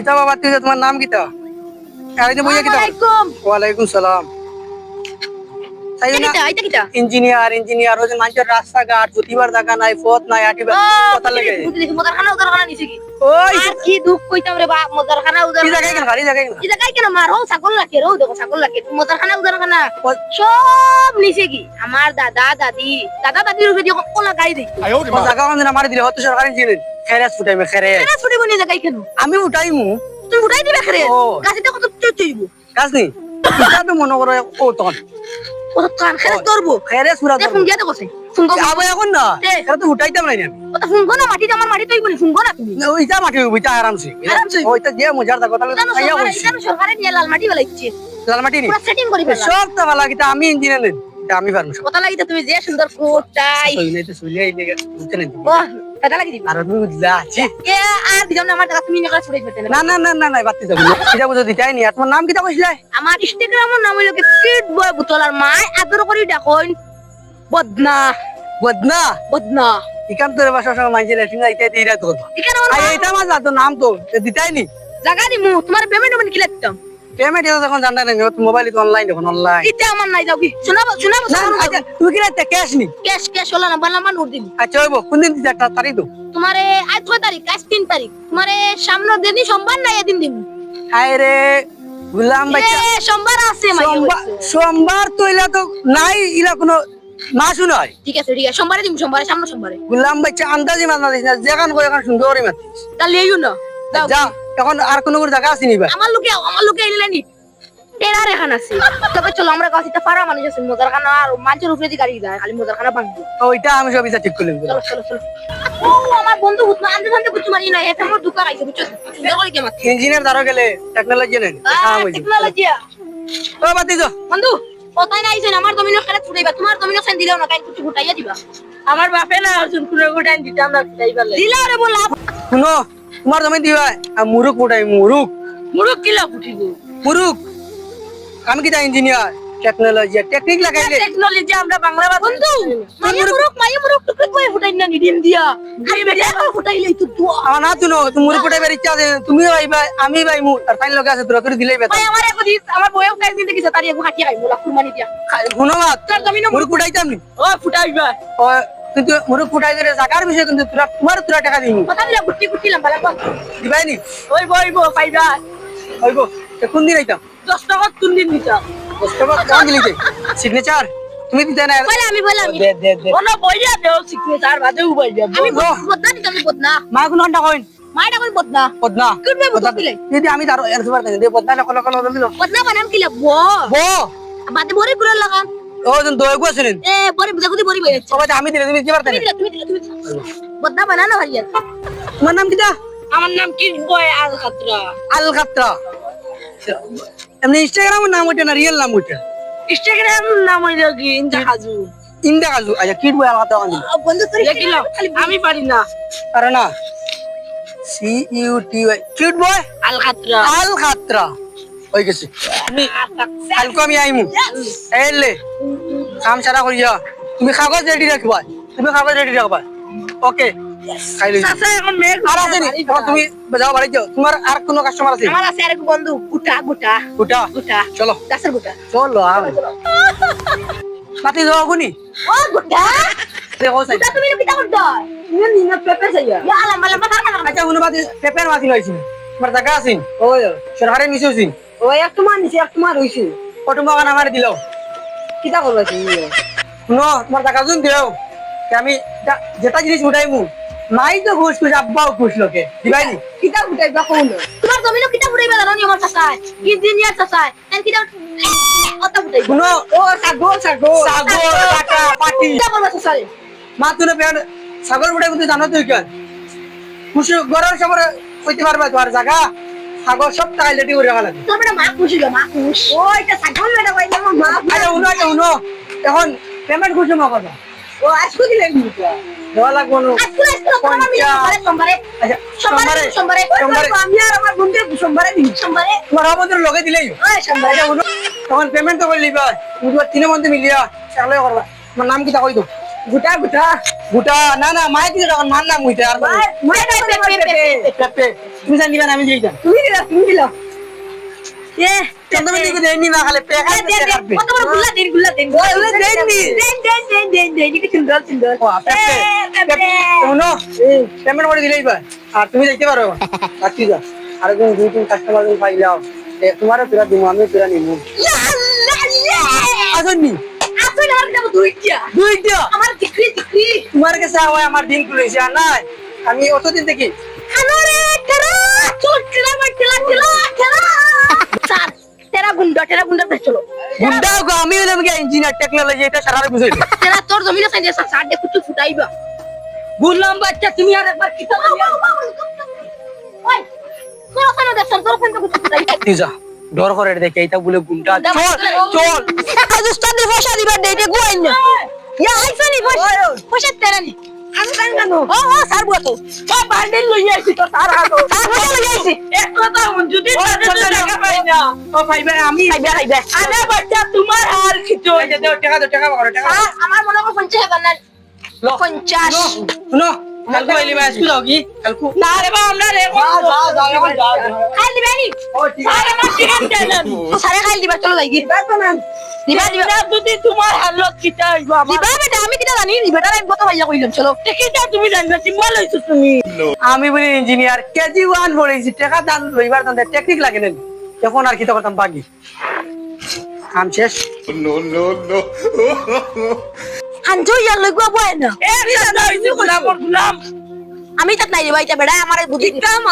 কিতা বাবা তুই তোমার নাম কিতা বইয়া কিতা আলাইকুম সালাম। ইঞ্জিনিয়ার ইঞ্জিনিয়ার ওই মানুষের রাস্তাঘাট জুতিবার জায়গা নাই পথ নাই আটিবার কথা লাগে। মদারখানা উদারখানা নিছে কি? ওই আর কি দুঃখ কইতাম রে বাপ মদারখানা কি উদারখানা জায়গায় কেন খালি জায়গায় কেন এটা কাই কেন মার হো ছাগল লাগে রো দেখো ছাগল লাগে মদারখানা উদারখানা ও- সব নিছে কি আমার দাদা দাদি। দাদা দাদির উপরে দিয়ে কোলা গাই দেই। জায়গা দিলে হয়তো সরকারি ইঞ্জিনিয়ার খেরেস ফুটাইবে খেরে কেন ছুটি বনি জায়গায় কেন আমি উঠাইমু। তুই উঠাই দিবে খেরে ও। গাছিটা কত চুই চুইব কাজ নেই কিতা তো মনে করে ও তখন কান ও। খেরেস দে ফোন দিয়া তো ফোন কর আবার এখন না। দে। এটা তো উঠাইতাম না আমি। কত ফোন কর না মাটিতে আমার মাটি তুই বলি ফোন কর না তুমি? ওইটা মাটি ওইটা আরামসে আরামসে। ওইটা যে মজার জানো খাইয়া সরকারে বলছি জানো সরকারে নিয়ে লাল মাটি বলাইছে লাল মাটি নি? পুরো সেটিং করে ফেললাম সব তো ভালো আমি ইঞ্জিনিয়ার নেই আমি পারব কথা লাগিতে তুমি যে সুন্দর কোটাই লেগে লাগি দিবা। আর এ আর দিলাম না আমার টাকা তুমি নিয়ে ছুড়ে ফেলতে না না না না না বাতি যাব। কিটা বুঝো দিতাই নি তোমার নাম কিটা কইছিলে আমার ইনস্টাগ্রামের নাম হইল কি বয় বুতলার মাই আদর করি ডাকইন বদনা। বদনা? বদনা। ইকান তোর বাসা সঙ্গে মাইছে লেটিং আইতে দিরা তো এখানে আই এটা মা তো নাম তো দিতাই নি। জায়গা দিমু তোমার পেমেন্ট আমি কি লাগতাম পেমেন্ট এটা তখন জানতা নাই মোবাইল তো অনলাইন দেখুন অনলাইন ইতে আমার নাই যাও কি? শোনাবো শোনাবো না আচ্ছা তুমি ক্যাশ নি ক্যাশ ক্যাশ হলো না বালা দিবি। আচ্ছা হইব কোন দিন দিতে একটা তারিখ তো তোমারে আজ কয় তারিখ? আজ তিন তারিখ। তোমারে সামনের দিনই সোমবার না এদিন দিন হায় রে গুলাম বাচ্চা। সোমবার আছে সোমবার। সোমবার তো ইলা তো নাই ইলা কোনো মাস নয়। ঠিক আছে ঠিক আছে সোমবারে দিম সোমবারে সামনে সোমবারে। গুলাম বাচ্চা আন্দাজি মাত না দিস না যেখান কই এখন সুন্দরই মাত তাহলে এইও না। এখন আর কোনো জায়গা আছে নিবা আমার লোকে আমার লোকে এলে নি টেরার এখান আছে। তবে চলো আমরা কাছে পারা মানুষ আছে মজারখানা আর মাছের উপরে গাড়ি যায় খালি মজারখানা ভাঙবো। ওইটা আমি সব ইচ্ছা ঠিক করলাম চলো চলো চলো। ও আমার বন্ধু হুতমা আনতে আনতে কিছু মারি না এটা আমার দুকা খাইছে বুঝছ? সুন্দর করে কেমন ইঞ্জিনিয়ার দ্বারা গেলে টেকনোলজি নেই হ্যাঁ বুঝি টেকনোলজি ও বাতি যা বন্ধু কোথায় নাই আইছেন আমার জমিনের খেলা ফুটাইবা তোমার জমিনের সেন দিলেও না কাই কিছু ফুটাইয়া দিবা। আমার বাপে না অর্জুন কুনে গুটাই দিতে আমরা ফুটাইবা দিলা রে বলা শুনো তোমার জমি দিবা আর মুরুক উঠাই মুরুক মুরুক কিলা ফুটিব মুরুক আমি কিটা ইঞ্জিনিয়ার টেকনোলজি টেকনিক লাগাইলে টেকনোলজি আমরা বাংলা ভাষা বন্ধু মাইয়া মুরুক মাইয়া মুরুক টুকরে কই ফুটাই না নিদিন দিয়া খালি বেটা ফুটাইলেই তো তো আমার না তুনো তুমি মুরুক উঠাই বের ইচ্ছা আছে তুমি ভাইবা আমি ভাই মু আর ফাইন লগে আছে তোরা করে দিলেই বেতা ভাই আমার একো দিস আমার বয়স কাই দিন দেখিস তারি একো হাঁটি খাই মোলা কুরবানি দিয়া শুনো মাত তার জমিন মুরুক উঠাইতাম নি ও ফুটাইবা ও কিন্তু দিলে জাগার বিষয় কিন্তু তোরা তোমার তোরা টাকা দিবি কথা দিলা গুটি গুটি লাম্বা লাম্বা দিবাই নি? ওই বইব পাইবা কোন দিন আইতাম দশ টাকা তিন দিন দিতা কষ্ট করে কেমন দিলি সিগনেচার তুমি দিতে না বলে আমি বলে আমি। দে দে দে। ওনা বইয়া দেও সিগনেচার বাদে উবাই যাব আমি বদনা দিতে আমি বদনা। মা কোন ঘণ্টা কইন? মাইডা কই বদনা। পদ্মা কিনবে বদনা দিলে? যদি আমি তার এনসবার দেন দে পদ্মা না কল কল দিল বদনা বানাম কি লাগব বো। বাদে বড়ি পুরো লাগাম। ও জন দই গো আছেন এ বড়ি বুঝা গুদি বড়ি বইছে সবাই আমি দিলে তুমি কি। বদনা বানানো ভাইয়া তোমার নাম কিটা আমার নাম কি বয়? আল খাতরা আল খাত্রা এমনি ইনস্টাগ্রামের নাম ওইটা না রিয়েল নাম ওইটা? ইনস্টাগ্রাম নাম হইল কি? ইনজা হাজু ইন্দা কাজু। আচ্ছা কিট বই আল খাত্রা আনি বন্ধু তোর দেখিলাম। আমি পারি না। আরে না। C U T Y boy আল খাতরা আল খাত্রা হয়ে গেছে। কালকে আমি আইমু। এলে কাম সারা করিয়া। তুমি কাগজ রেডি রাখবা? তুমি কাগজ রেডি রাখবা? ওকে আর আছে নি তুমি যাও বাড়ি যাও। তোমার আর কোনো কাস্টমার আছে? আমার আছে আরেক বন্ধু গুটা গুটা। ওটা গুটা। চলো। গাছের গুটা। চলো আমি মাতি যাও কোনি ও গুটা? দেখো সাই তুমি যাইয়া ইয়া লম্বা থাকা আচ্ছা উনি মাতি পেপার মাতি লইছি। তোমার জায়গা আছেন ও সরকারে নিছে আছেন ও এক তোমার নিচে এক তোমার হইছে। কত বাগান আমার দিল। কিটা করবা তুমি? শুনো তোমার টাকা জুন দিও আমি যেটা জিনিস উঠাইমু মাই তো খুশ খুশ আব্বাও খুশ লোকে। দিবাই নি? কিটা গুটাই কোন তোমার জমিনো কিটা গুটাইবা জানো নি আমার চাচাই? ইঞ্জিনিয়ার চাচাই? এন কিটা অত গুটাই শুনো ও সাগর সাগর সাগর টাকা পাটি কিটা করবা চাচাই? মা তুমি পেন সাগর উঠাই কিন্তু জানো তুই কেন খুশি গরম সময় কইতে পারবা তোমার জায়গা? সাগর সব টাকা লেটি করে রাখা লাগে। তোর মা খুশি গো মা খুশ ও এটা সাগর বেটা কইলে। মা আচ্ছা শুনো আচ্ছা শুনো এখন পেমেন্ট খুশি মা কথা ও আজকে দিলেন দেওয়া লাগবো না। আজকে আজকে তোমার আমি সোমবারে সোমবারে। আচ্ছা সোমবারে সোমবারে সোমবারে। সোমবারে। আমি আর আমার বন্ধু সোমবারে দিন সোমবারে। তোমার আমাদের লগে দিলেই ওই সোমবারে। আচ্ছা শুনো তখন পেমেন্ট তো করে লিবা তুমি তিনের মধ্যে মিলিয়া চাকলে করবা তোমার নাম কি তা? কই দো গুটা গুটা। গোটা। না না মাই কি তখন মান নাম হইতে আর মাই মাই পেপে পেপে। পেপে। তুমি জানি দিবা আমি তুমি দিলা তুমি দিলা। এ চন্দ্রমা দিকে দেয়নি না খালি পেকা দে দে কত বড় গুল্লা দেন গুল্লা দেন ওই, ওই, দেননি। দেন দেন দেন দেন দেন কি সুন্দর সুন্দর ও আপেক্ষে শুনো পেমেন্ট করে দিলেই পাই আর তুমি দেখতে পারো আর কি যা। আর কোন দুই তিন কাস্টমার তুমি পাইলাও তোমারও দিব আমি আসুননি আসলে আমার দুইটা। আমার ডিগ্রি ডিগ্রি তোমার কাছে হয় আমার দিন খুলেছে আর নাই। আমি অতদিন থেকে গুন্ডা তেরা গুন্ডা? চলো। গুন্ডা গো আমি হলাম কি ইঞ্জিনিয়ার টেকনোলজি এটা সারা বুঝাই দিই তেরা তোর জমিনে সাইডে স্যার স্যার ফুটাইবা। গুলাম বাচ্চা তুমি আর একবার কি করো ওই তোর ওখানে দেখ তোর ওখানে কিছু ফুটাইবা। তুই ডর করে দেখে এটা বলে গুন্ডা। চল চল। আজ উস্তাদ নি দেইতে গুয়াই না। ইয়া আইসা নি পয়সা পয়সা তেরা নি আমি জানি না ও ও স্যার বুয়া তো। বান্ডিল লই আইছি তো স্যার হাতো স্যার লই আইছি। এক কথা যদি তাতে টাকা পাই না ও ভাই ভাই আমি খাইবে খাইবে আরে বাচ্চা তোমার হাল কিছু এই যে টাকা দাও টাকা পাও টাকা আমার মনে হয় পঞ্চাশ হাজার না লো পঞ্চাশ। কালকে আইলি ভাই স্কুল যাও কি? কালকে। না রে বা আমরা রে যাও যাও এখন যাও খাই দিবে নি ও ঠিক স্যার আমার টিকেট দেন স্যার খাই দিবা চলো যাই গি দিবা দিবা যদি তোমার হালত কিটা হইবা দিবা বেটা আমি কিটা জানি আমি কত ভাইয়া কইলাম চলো। তুমি জানবা তুমি। আমি বলি ইঞ্জিনিয়ার কেজি ওয়ান পড়েছি টাকা দান লইবার দান টেকনিক লাগে না এখন আর কি তো করতাম বাকি। কাম শেষ। ইয়ার বয় না। এ দাদা আমি তাক নাই দিবা এটা বেটা আমার বুদ্ধি কাম.